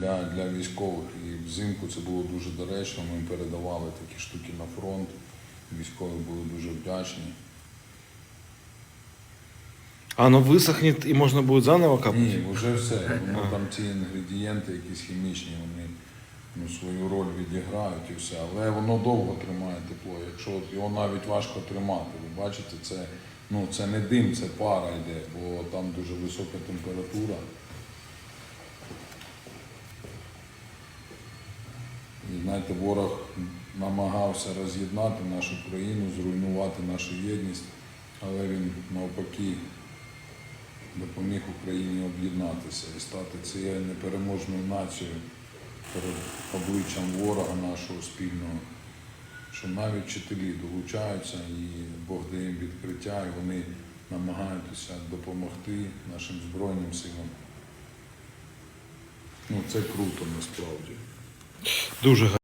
для, для військових. І взимку це було дуже доречно. Ми передавали такі штуки на фронт. Військові були дуже вдячні. А оно высохнет и можно будет заново капать? Ні, вже все. Ну, там ці інгредієнти, якісь хімічні, вони ну, свою роль відіграють і все. Але воно довго тримає тепло. Якщо от його навіть важко тримати, ви бачите, це, ну, це не дим, це пара йде, бо там дуже висока температура. Знаєте, ворог намагався роз'єднати нашу країну, зруйнувати нашу єдність, але він навпаки допоміг Україні об'єднатися і стати цією непереможною нацією перед обличчям ворога нашого спільного, що навіть вчителі долучаються і Бог дає їм відкриття, і вони намагаються допомогти нашим Збройним силам. Ну, це круто насправді. Дуже